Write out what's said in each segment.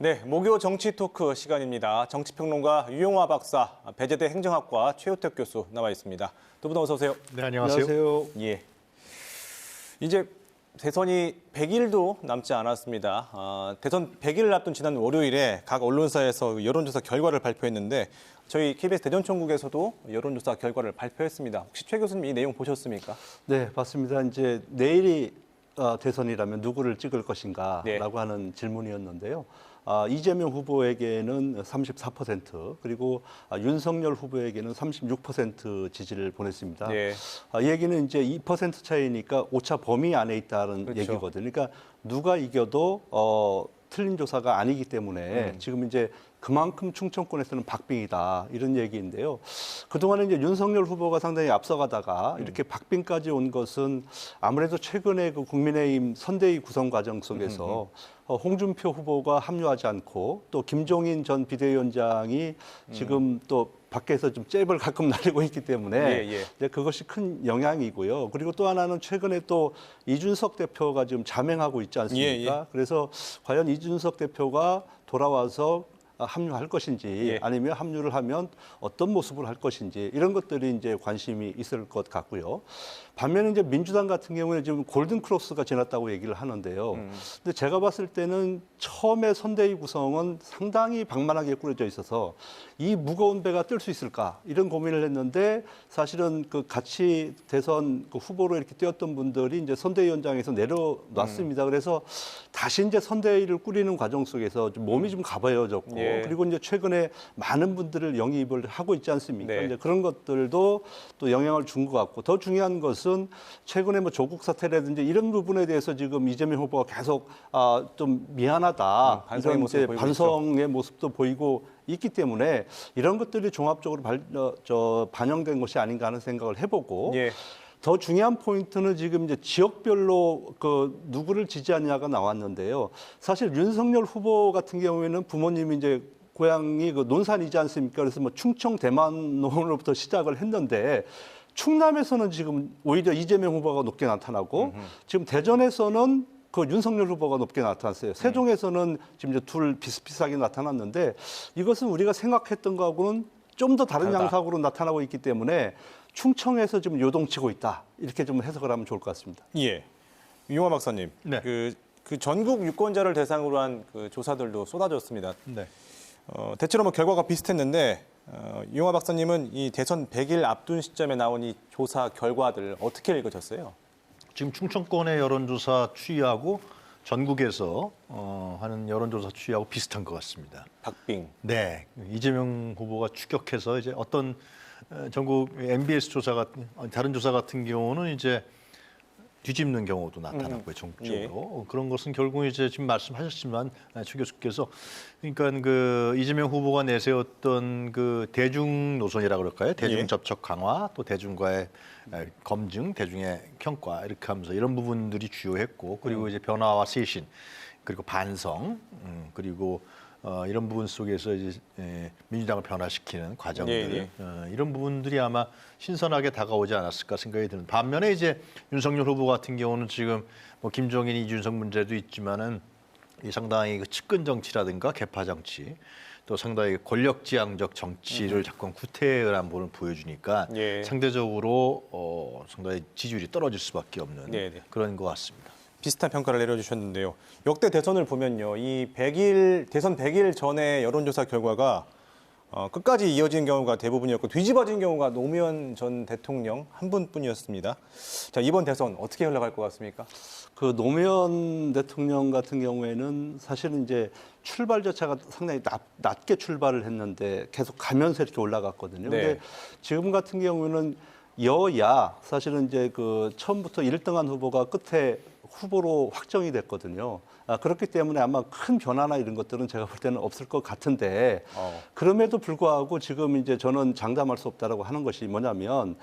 네, 목요 정치 토크 시간입니다. 정치평론가 유용화 박사, 배재대 행정학과 최우택 교수 나와 있습니다. 두 분 어서 오세요. 네, 안녕하세요. 예. 이제 대선이 100일도 남지 않았습니다. 아, 대선 100일을 앞둔 지난 월요일에 각 언론사에서 여론조사 결과를 발표했는데 저희 KBS 대전총국에서도 여론조사 결과를 발표했습니다. 혹시 최 교수님 이 내용 보셨습니까? 네, 맞습니다. 이제 내일이 어, 대선이라면 누구를 찍을 것인가라고 네. 하는 질문이었는데요. 아, 이재명 후보에게는 34% 그리고 아, 윤석열 후보에게는 36% 지지를 보냈습니다. 네. 아, 이 얘기는 이제 2% 차이니까 오차 범위 안에 있다는 그렇죠. 얘기거든요. 그러니까 누가 이겨도 어, 틀린 조사가 아니기 때문에 음. 지금 이제 그만큼 충청권에서는 박빙이다 이런 얘기인데요. 그동안에 이제 윤석열 후보가 상당히 앞서가다가 음. 이렇게 박빙까지 온 것은 아무래도 최근에 그 국민의힘 선대위 구성 과정 속에서 어, 홍준표 후보가 합류하지 않고 또 김종인 전 비대위원장이 지금 또 밖에서 좀 잽을 가끔 날리고 있기 때문에 예, 예. 그것이 큰 영향이고요. 그리고 또 하나는 최근에 또 이준석 대표가 지금 자맹하고 있지 않습니까? 예, 그래서 과연 이준석 대표가 돌아와서 합류할 것인지 예. 아니면 합류를 하면 어떤 모습을 할 것인지 이런 것들이 이제 관심이 있을 것 같고요. 반면에 이제 민주당 같은 경우에 지금 골든 크로스가 지났다고 얘기를 하는데요. 음. 근데 제가 봤을 때는 처음에 선대위 구성은 상당히 방만하게 꾸려져 있어서 이 무거운 배가 뜰 수 있을까 이런 고민을 했는데 사실은 그 같이 대선 그 후보로 이렇게 뛰었던 분들이 이제 선대위원장에서 내려놨습니다. 그래서 다시 이제 선대위를 꾸리는 과정 속에서 좀 몸이 좀 가벼워졌고 예. 그리고 이제 최근에 많은 분들을 영입을 하고 있지 않습니까? 네. 이제 그런 것들도 또 영향을 준 것 같고 더 중요한 것은 최근에 뭐 조국 사태라든지 이런 부분에 대해서 지금 이재명 후보가 계속 아, 좀 미안하다 음, 반성의 이런 이제 반성의 모습도 보이고 있기 때문에 이런 것들이 종합적으로 발, 어, 저, 반영된 것이 아닌가 하는 생각을 해보고 예. 더 중요한 포인트는 지금 이제 지역별로 그 누구를 지지하냐가 나왔는데요. 사실 윤석열 후보 같은 경우에는 부모님이 이제 고향이 그 논산이지 않습니까? 그래서 뭐 충청 대만으로부터 시작을 했는데 충남에서는 지금 오히려 이재명 후보가 높게 나타나고 지금 대전에서는 그 윤석열 후보가 높게 나타났어요. 세종에서는 지금 이제 둘 비슷비슷하게 나타났는데 이것은 우리가 생각했던 거하고는 좀 더 다른 다르다. 양상으로 나타나고 있기 때문에 충청에서 지금 요동치고 있다. 이렇게 좀 해석을 하면 좋을 것 같습니다. 예. 유용화 박사님. 네. 그, 그 전국 유권자를 대상으로 한 그 조사들도 쏟아졌습니다. 네. 어, 대체로 뭐 결과가 비슷했는데 어, 유용화 박사님은 이 대선 100일 앞둔 시점에 나온 이 조사 결과들 어떻게 읽으셨어요? 지금 충청권의 여론조사 추이하고 전국에서 어, 하는 여론조사 추이하고 비슷한 것 같습니다. 박빙. 네, 이재명 후보가 추격해서 이제 어떤 어, 전국 MBS 조사 같은 어, 다른 조사 같은 경우는 이제 뒤집는 경우도 나타났고요 전국적으로 어, 그런 것은 결국 이제 지금 말씀하셨지만 아, 최 교수께서 그러니까 그 이재명 후보가 내세웠던 그 대중 노선이라 그럴까요 대중 예. 접촉 강화 또 대중과의 에, 검증 대중의 평가 이렇게 하면서 이런 부분들이 주요했고 그리고 음. 이제 변화와 쇄신 그리고 반성 음, 그리고 어, 이런 부분 속에서 이제 에, 민주당을 변화시키는 과정들 예, 예. 어, 이런 부분들이 아마 신선하게 다가오지 않았을까 생각이 드는 반면에 이제 윤석열 후보 같은 경우는 지금 뭐 김종인 이준석 문제도 있지만은 이 상당히 그 측근 정치라든가 개파 정치 또 상당히 권력지향적 정치를 자꾸 구태의한 부분을 보여주니까 예. 상대적으로 어, 상당히 지지율이 떨어질 수밖에 없는 네, 네. 그런 것 같습니다. 비슷한 평가를 내려주셨는데요. 역대 대선을 보면요. 이 100일, 대선 100일 전에 여론조사 결과가 어, 끝까지 이어진 경우가 대부분이었고 뒤집어진 경우가 노무현 전 대통령 한 분뿐이었습니다. 자, 이번 대선 어떻게 흘러갈 것 같습니까? 그 노무현 대통령 같은 경우에는 사실은 이제 출발 자체가 상당히 낮, 낮게 출발을 했는데 계속 가면서 이렇게 올라갔거든요. 네. 근데 지금 같은 경우에는 여야 사실은 이제 그 처음부터 1등한 후보가 끝에 후보로 확정이 됐거든요. 아, 그렇기 때문에 아마 큰 변화나 이런 것들은 제가 볼 때는 없을 것 같은데 어. 그럼에도 불구하고 지금 이제 저는 장담할 수 없다라고 하는 것이 뭐냐면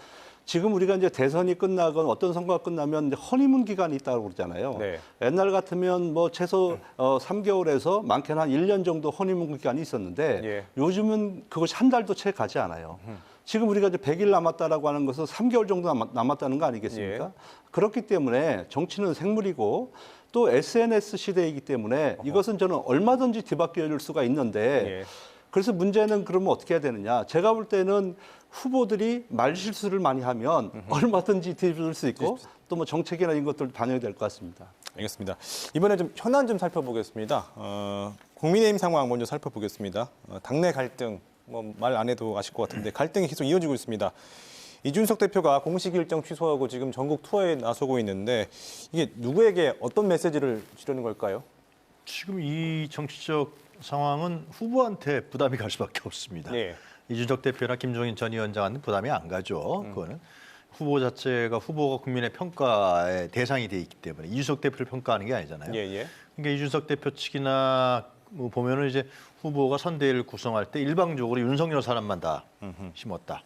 지금 우리가 이제 대선이 끝나건 어떤 선거가 끝나면 이제 허니문 기간이 있다고 그러잖아요. 네. 옛날 같으면 뭐 최소 어 3개월에서 많게는 한 1년 정도 허니문 기간이 있었는데 예. 요즘은 그것이 한 달도 채 가지 않아요. 지금 우리가 이제 100일 남았다라고 하는 것은 3개월 정도 남았, 남았 다는 거 아니겠습니까? 예. 그렇기 때문에 정치는 생물이고 또 SNS 시대이기 때문에 이것은 저는 얼마든지 뒤바뀌어질 수가 있는데 예. 그래서 문제는 그러면 어떻게 해야 되느냐? 제가 볼 때는 후보들이 말 실수를 많이 하면 얼마든지 뒤집을 수 있고 또 뭐 정책이나 이런 것들 반영이 될 것 같습니다. 알겠습니다. 이번에 좀 현안 좀 살펴보겠습니다. 어, 국민의힘 상황 먼저 살펴보겠습니다. 어, 당내 갈등 뭐 말 안 해도 아실 것 같은데 갈등이 계속 이어지고 있습니다. 이준석 대표가 공식 일정 취소하고 지금 전국 투어에 나서고 있는데 이게 누구에게 어떤 메시지를 주려는 걸까요? 지금 이 정치적 상황은 후보한테 부담이 갈 수밖에 없습니다. 예. 이준석 대표나 김종인 전 위원장한테 부담이 안 가죠. 그거는 후보 자체가 후보가 국민의 평가의 대상이 돼 있기 때문에 이준석 대표를 평가하는 게 아니잖아요. 예, 예. 그러니까 이준석 대표 측이나 뭐 보면은 이제 후보가 선대위를 구성할 때 일방적으로 윤석열 사람만 다 심었다.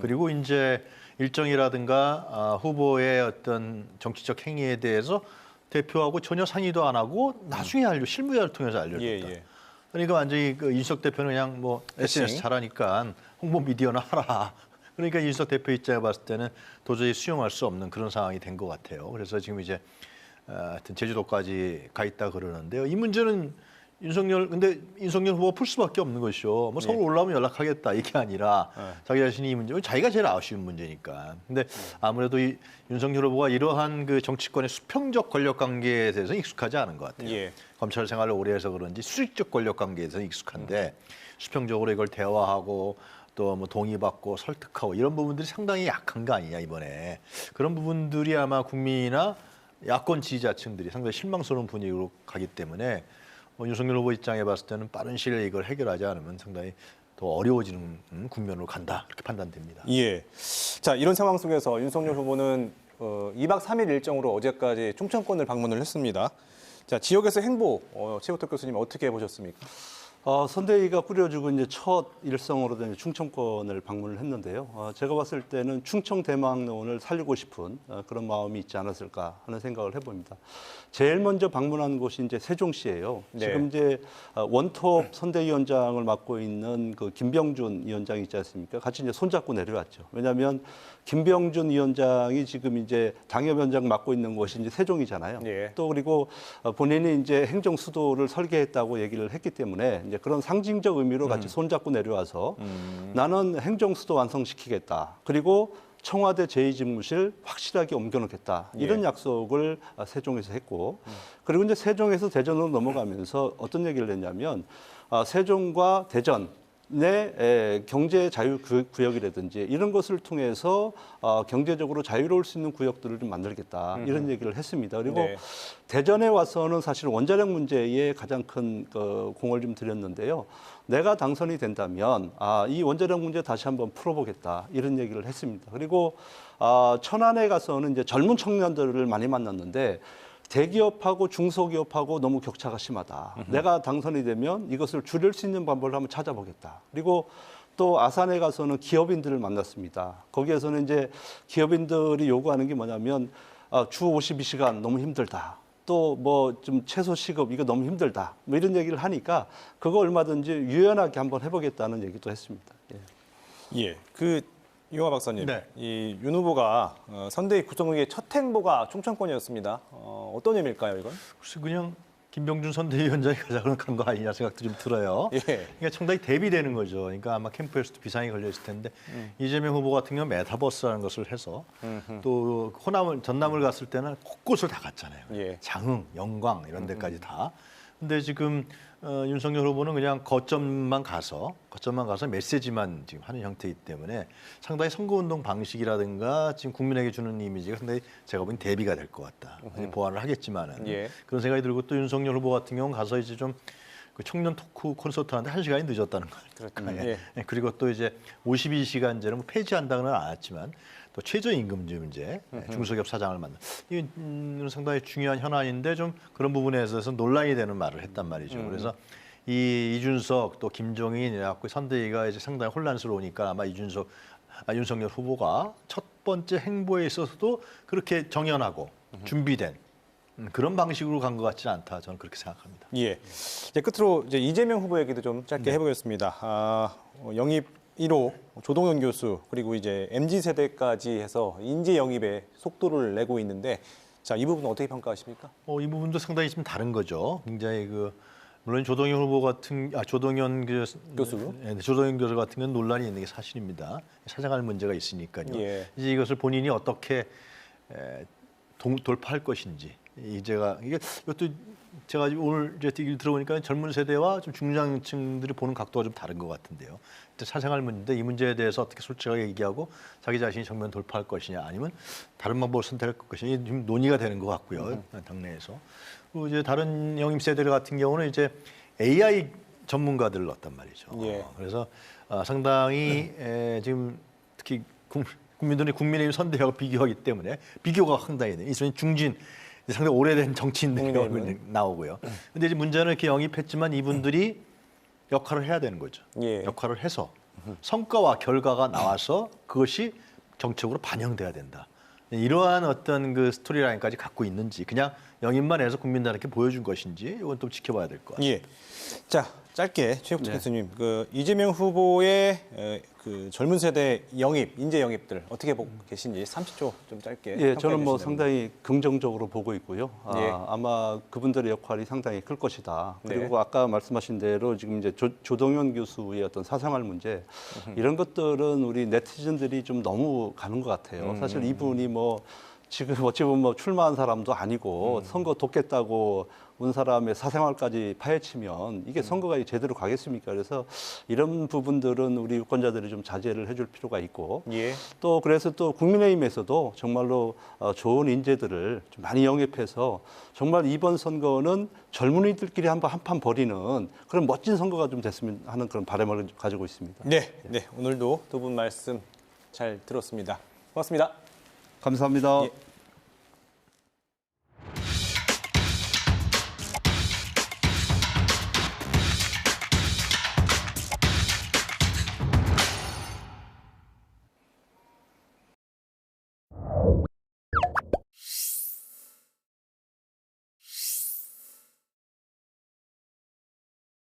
그리고 이제 일정이라든가 아, 후보의 어떤 정치적 행위에 대해서 대표하고 전혀 상의도 안 하고 나중에 알려 실무회를 통해서 알려줬다. 예, 예. 그러니까 완전히 그 이준석 대표는 그냥 뭐 SNS. 잘하니까 홍보 미디어나 하라. 그러니까 이준석 대표 입장에 봤을 때는 도저히 수용할 수 없는 그런 상황이 된 것 같아요. 그래서 지금 이제 어, 하여튼 제주도까지 가 있다 그러는데요. 이 문제는 윤석열 근데 윤석열 후보 가 풀 수밖에 없는 것이죠. 뭐 서울 올라오면 연락하겠다 이게 아니라 자기 자신이 이 문제 자기가 제일 아쉬운 문제니까. 근데 아무래도 이 윤석열 후보가 이러한 그 정치권의 수평적 권력 관계에 대해서 익숙하지 않은 것 같아요. 예. 검찰 생활을 오래 해서 그런지 수직적 권력 관계에서 익숙한데 수평적으로 이걸 대화하고 또 뭐 동의받고 설득하고 이런 부분들이 상당히 약한 거 아니냐 이번에 그런 부분들이 아마 국민이나 야권 지지자층들이 상당히 실망스러운 분위기로 가기 때문에 뭐 윤석열 후보 입장에 봤을 때는 빠른 시일에 이걸 해결하지 않으면 상당히 더 어려워지는 음, 국면으로 간다 이렇게 판단됩니다. 예. 자, 이런 상황 속에서 윤석열 후보는 어, 2박 3일 일정으로 어제까지 충청권을 방문을 했습니다. 자, 지역에서 행보 어, 최우택 교수님 어떻게 보셨습니까? 어, 선대위가 꾸려지고 이제 첫 일성으로 된 충청권을 방문을 했는데요. 어, 제가 봤을 때는 충청 대망론을 살리고 싶은 어, 그런 마음이 있지 않았을까 하는 생각을 해봅니다. 제일 먼저 방문한 곳이 이제 세종시예요. 네. 지금 이제 어, 원톱 선대위원장을 맡고 있는 그 김병준 위원장이 있지 않습니까? 같이 이제 손잡고 내려왔죠. 왜냐하면 김병준 위원장이 지금 이제 당협위원장 맡고 있는 곳이 이제 세종이잖아요. 예. 또 그리고 어, 본인이 이제 행정 수도를 설계했다고 얘기를 했기 때문에 이제 그런 상징적 의미로 같이 손잡고 내려와서 나는 행정 수도 완성시키겠다. 그리고 청와대 제2집무실 확실하게 옮겨놓겠다. 이런 약속을 어, 세종에서 했고. 그리고 이제 세종에서 대전으로 넘어가면서 어떤 얘기를 했냐면 어, 세종과 대전 내 에, 경제 자유 구- 구역이라든지 이런 것을 통해서 어, 경제적으로 자유로울 수 있는 구역들을 좀 만들겠다 이런 얘기를 했습니다. 그리고 네. 대전에 와서는 사실 원자력 문제에 가장 큰 그, 공을 좀 들였는데요. 내가 당선이 된다면 아, 이 원자력 문제 다시 한번 풀어보겠다 이런 얘기를 했습니다. 그리고 아, 천안에 가서는 이제 젊은 청년들을 많이 만났는데 대기업하고 중소기업하고 너무 격차가 심하다. 내가 당선이 되면 이것을 줄일 수 있는 방법을 한번 찾아보겠다. 그리고 또 아산에 가서는 기업인들을 만났습니다. 거기에서는 이제 기업인들이 요구하는 게 뭐냐면 아, 주 52시간 너무 힘들다. 또 뭐 좀 최소 시급 이거 너무 힘들다. 뭐 이런 얘기를 하니까 그거 얼마든지 유연하게 한번 해보겠다는 얘기도 했습니다. 예. 예. 그 이용화 박사님, 네. 이윤 후보가 어, 선대위 구성 후의 첫 행보가 충청권이었습니다. 어, 어떤 의미일까요, 이건? 혹시 그냥 김병준 선대위원장이 가자고 간거 아니냐 생각도 좀 들어요. 예. 그러니까 상당히 대비되는 거죠. 그러니까 아마 캠프에서도 비상이 걸려 있을 텐데 이재명 후보 같은 경우는 메타버스라는 것을 해서 또 호남을 전남을 갔을 때는 곳곳을 다 갔잖아요. 예. 장흥, 영광 이런 데까지 다. 근데 지금 어, 윤석열 후보는 그냥 거점만 가서 거점만 가서 메시지만 지금 하는 형태이기 때문에 상당히 선거운동 방식이라든가 지금 국민에게 주는 이미지가 상당히 제가 보기엔 대비가 될 것 같다. 이제 보완을 하겠지만은 예. 그런 생각이 들고 또 윤석열 후보 같은 경우는 가서 이제 좀그 청년 토크 콘서트 하는데 한 시간이 늦었다는 거 그렇죠. 아닙니까? 예. 예. 그리고 또 이제 52시간제는 뭐 폐지한다고는 않았지만 또 최저임금제 문제, 예, 중소기업 사장을 만나 이게 음, 상당히 중요한 현안인데 좀 그런 부분에 있어서 논란이 되는 말을 했단 말이죠. 그래서 이 이준석 또 김종인 이래갖고 선대위가 이제 상당히 혼란스러우니까 아마 이준석 아, 윤석열 후보가 첫 번째 행보에 있어서도 그렇게 정연하고 준비된 음, 그런 방식으로 간 것 같지는 않다. 저는 그렇게 생각합니다. 예. 이제 끝으로 이제 이재명 후보 얘기도 좀 네. 짧게 해보겠습니다. 아, 어, 영입 1호 조동현 교수 그리고 이제 mz 세대까지 해서 인재 영입에 속도를 내고 있는데 자, 이 부분 어떻게 평가하십니까? 어, 이 부분도 상당히 좀 다른 거죠. 굉장히 그 물론 조동현 후보 같은 아 조동현 그 교수? 예, 조동현 교수 같은 건 논란이 있는 게 사실입니다. 사생활 문제가 있으니까요. 예. 이제 이것을 본인이 어떻게 에, 동, 돌파할 것인지 이제가 이게 이것도 제가 오늘 이제 얘기를 들어보니까 젊은 세대와 좀 중장층들이 보는 각도가 좀 다른 것 같은데요. 사생활 문제인데 이 문제에 대해서 어떻게 솔직하게 얘기하고 자기 자신이 정면 돌파할 것이냐 아니면 다른 방법을 선택할 것이냐 좀 논의가 되는 것 같고요 당내에서. 그리고 이제 다른 영임 세대들 같은 경우는 이제 AI 전문가들을 넣었단 말이죠. 예. 그래서 아, 상당히 에, 지금 특히 국- 국민들이 국민의힘 선대하고 비교하기 때문에 비교가 상당히 돼. 이선 중진 상당히 오래된 정치인들이 국민의힘은. 나오고요. 근데 이제 문제는 이렇게 영입했지만 이분들이 역할을 해야 되는 거죠. 예. 역할을 해서 성과와 결과가 나와서 그것이 정책으로 반영돼야 된다. 이러한 어떤 그 스토리라인까지 갖고 있는지 그냥 영입만 해서 국민들한테 보여준 것인지 이건 또 지켜봐야 될 것 같아요. 예. 자, 짧게 네. 최혁철 교수님, 그 이재명 후보의 에, 그 젊은 세대 영입, 인재 영입들 어떻게 보고 계신지 30초 좀 짧게. 예, 저는 뭐. 상당히 긍정적으로 보고 있고요. 아, 예. 아 마 그분들의 역할이 상당히 클 것이다. 그리고 네. 아까 말씀하신 대로 지금 이제 조, 조동현 교수의 어떤 사생활 문제 이런 것들은 우리 네티즌들이 좀 너무 가는 것 같아요. 음. 사실 이분이 뭐 지금 어찌 보면 뭐 출마한 사람도 아니고 음. 선거 돕겠다고 온 사람의 사생활까지 파헤치면 이게 선거가 제대로 가겠습니까? 그래서 이런 부분들은 우리 유권자들이 좀 자제를 해줄 필요가 있고 예. 또 그래서 또 국민의힘에서도 정말로 어, 좋은 인재들을 좀 많이 영입해서 정말 이번 선거는 젊은이들끼리 한번 한판 벌이는 그런 멋진 선거가 좀 됐으면 하는 그런 바람을 가지고 있습니다. 네, 네. 오늘도 두 분 말씀 잘 들었습니다. 고맙습니다. 감사합니다. 예.